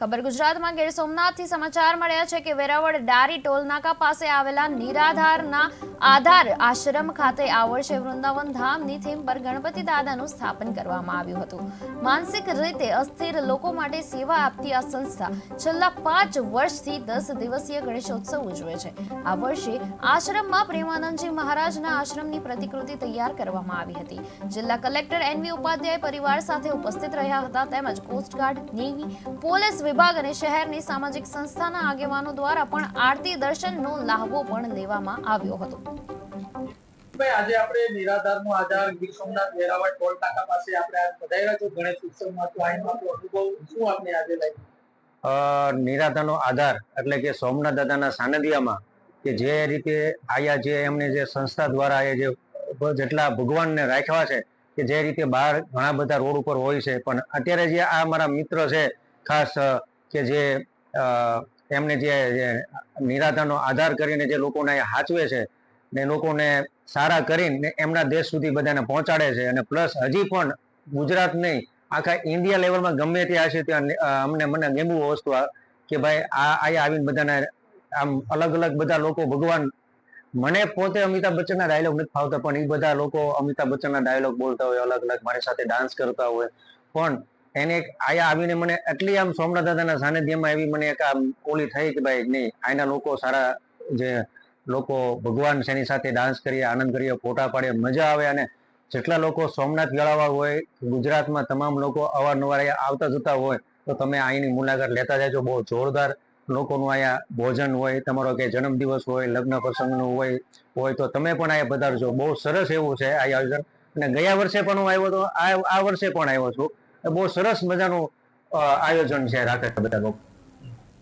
ખબર ગુજરાતમાં ગીર સોમનાથથી સમાચાર મળ્યા છે કે વેરાવળ ડારી ટોલનાકા પાસે આવેલા નિરાધારના આધાર આશ્રમ ખાતે આ વર્ષે વૃંદાવન ધામની થીમ પર ગણપતિ દાદાનું સ્થાપન કરવામાં આવ્યું હતું. માનસિક રીતે અસ્થિર લોકો માટે સેવા આપતી આ સંસ્થા છેલ્લા પાંચ વર્ષથી દસ દિવસીય ગણેશોત્સવ ઉજવે છે. આ વર્ષે આશ્રમમાં પ્રેમાનંદજી મહારાજના આશ્રમની પ્રતિકૃતિ તૈયાર કરવામાં આવી હતી. જિલ્લા કલેક્ટર એનવી ઉપાધ્યાય પરિવાર સાથે ઉપસ્થિત રહ્યા હતા તેમજ કોસ્ટગાર્ડ, નેવી, પોલીસ વિભાગ અને શહેરની સામાજિક સંસ્થાના આગેવાનો દ્વારા પણ આરતી દર્શનનો લાહવો પણ લેવામાં આવ્યો હતો. આજે આપણે નિરાધારનો આધાર ગીર સોમનાથ વેરાવળ ટોલ ટાકા પાસે આપણે આજ પધાર્યા છો. ગણેશ ઉત્સવમાં તો આનો આપણો અનુભવ શું આપને આજે લાગ્યું? નિરાધારનો આધાર એટલે કે સોમનાથ દાદાના સાનિધ્યમાં કે જે રીતે આયા જે એમને જે સંસ્થા દ્વારા એ જે જેટલા ભગવાનને રાખ્યા છે કે જે રીતે બહાર ઘણા બધા રોડ ઉપર હોય છે. પણ અત્યારે જે આ મારા મિત્ર છે ખાસ કે જે એમને જે નિરાધારનો આધાર કરીને જે લોકોને હાચવે છે, ને લોકોને સારા કરીને એમના દેશ સુધી બધાને પહોંચાડે છે. અને પ્લસ હજી પણ ગુજરાત નહીં, આખા ઇન્ડિયા લેવલમાં ગમે ત્યાં હશે ત્યાં અમને મને ગમ્યું વસ્તુ કે ભાઈ, આ અહીંયા આવીને બધાને આમ અલગ અલગ બધા લોકો ભગવાન મને પોતે અમિતાભ બચ્ચનના ડાયલોગ નથી ફાવતા, પણ એ બધા લોકો અમિતાભ બચ્ચનના ડાયલોગ બોલતા હોય, અલગ અલગ મારી સાથે ડાન્સ કરતા હોય. પણ એને આયા આવીને મને એટલી આમ સોમનાથ દાદાના સાનિધ્યમાં એવી મને એક આમ ઓલી થઈ કે ભાઈ નહીં આના લોકો સારા જે લોકો ભગવાન એની સાથે ડાન્સ કરીએ, આનંદ કરીએ, ફોટા પાડીએ, મજા આવે અને જેટલા લોકો સોમનાથ ગળાવા હોય, ગુજરાતમાં તમામ લોકો અવારનવાર અહીંયા આવતા જતા હોય, તો તમે અહીંની મુલાકાત લેતા જાજો. બહુ જોરદાર લોકોનું અહીંયા ભોજન હોય, તમારો કે જન્મદિવસ હોય, લગ્ન પ્રસંગનું હોય હોય તો તમે પણ અહીંયા પધારજો. બહુ સરસ એવું છે આ આયોજન. અને ગયા વર્ષે પણ હું આવ્યો હતો આ વર્ષે પણ આવ્યો છું. બહુ સરસ મજાનું આયોજન છે રાખે બધા લોકો.